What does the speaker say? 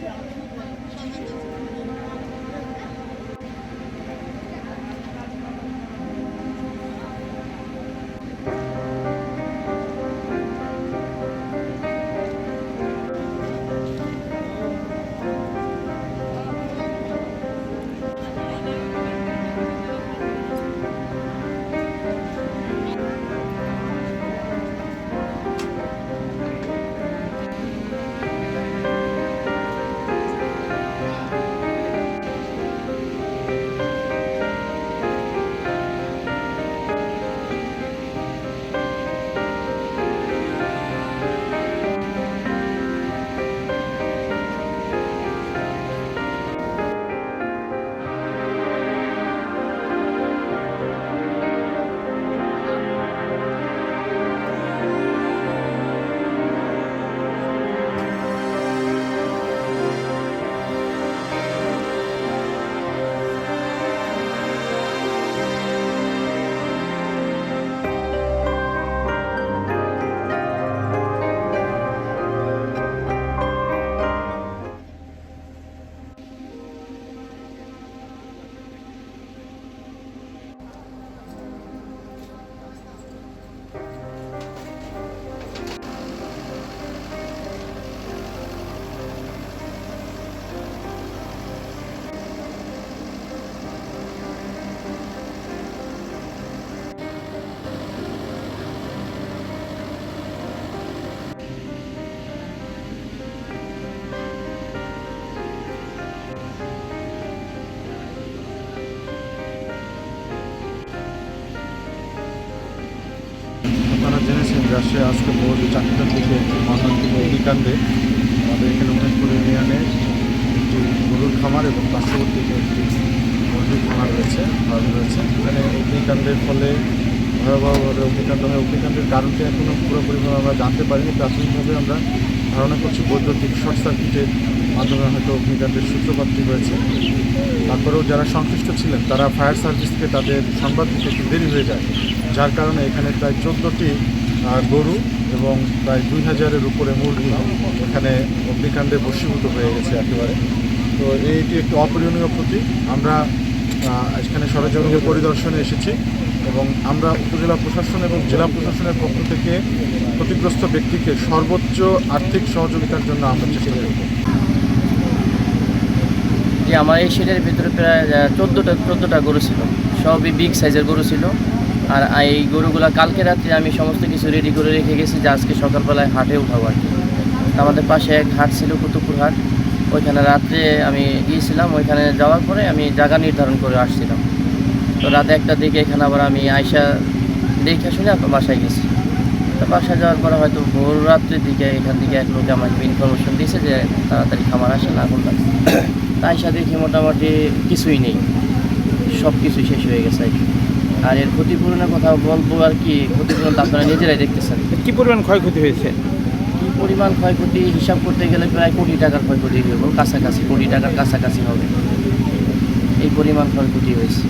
嗯。আসে, আজকে ভোর চারটার দিকে মর্মান্তিক অগ্নিকাণ্ডে। আমাদের এখানে উমেশপুর ইউনিয়নে একটি গরুর খামার এবং পার্শ্ববর্তী একটি মুরগির খামার রয়েছে ফার্ম রয়েছে। এখানে অগ্নিকাণ্ডের ফলে ভয়াবহভাবে অগ্নিকাণ্ড হয়। অগ্নিকাণ্ডের কারণটি এখনও পুরোপুরিভাবে আমরা জানতে পারিনি। প্রাথমিকভাবে আমরা ধারণা করছি বৈদ্যুতিক শর্ট সার্কিটের মাধ্যমে হয়তো অগ্নিকাণ্ডের সূত্রপাতটি হয়েছে। তারপরেও যারা সংশ্লিষ্ট ছিলেন, তারা ফায়ার সার্ভিসকে তাদের সংবাদ দিতে একটু দেরি হয়ে যায়। যার কারণে এখানে প্রায় চোদ্দোটি গরু এবং প্রায় দুই হাজারের উপরে মুরগি এখানে অগ্নিকাণ্ডে বশীভূত হয়ে গেছে একেবারে। তো এইটি একটি অপরিণীয় ক্ষতি আমরা এখানে সরজমিনের পরিদর্শনে এসেছি এবং আমরা উপজেলা প্রশাসন এবং জেলা প্রশাসনের পক্ষ থেকে ক্ষতিগ্রস্ত ব্যক্তিকে সর্বোচ্চ আর্থিক সহযোগিতার জন্য আমরা চেষ্টা করব। যে আমার এই শেডের ভিতরে প্রায় চোদ্দোটা চোদ্দোটা গরু ছিল। সবই বিগ সাইজের গরু ছিল। আর এই গরুগুলো কালকে রাত্রে আমি সমস্ত কিছু রেডি করে রেখে গেছি, যে আজকে সকালবেলায় হাটে উঠাবো আর আমাদের পাশে এক হাট ছিল, কুতুবপুর হাট। ওইখানে রাত্রে আমি গিয়েছিলাম, ওইখানে যাওয়ার পরে আমি জায়গা নির্ধারণ করে আসছিলাম। তো রাতে একটা দিকে এখানে আবার আমি আয়সা দেখে শুনে বাসায় গেছি। তো বাসায় যাওয়ার পরে হয়তো ভোর রাত্রের দিকে এখান থেকে এক লোকে আমাকে ইনফরমেশন দিয়েছে যে তাড়াতাড়ি খামার আসে, না এখন সাথে দেখি মোটামুটি কিছুই নেই। সব কিছুই শেষ হয়ে গেছে আর কি। আর এর ক্ষতিপূরণের কথা বলব আর কি ক্ষতিপূরণ আপনারা নিজেরাই দেখতেছেন। কি পরিমাণ ক্ষয়ক্ষতি হয়েছে? কি পরিমাণ ক্ষয়ক্ষতি হিসাব করতে গেলে প্রায় কোটি টাকার ক্ষয়ক্ষতি হবে কাছাকাছি কোটি টাকার কাছাকাছি হবে। এই পরিমাণ ক্ষয়ক্ষতি হয়েছে।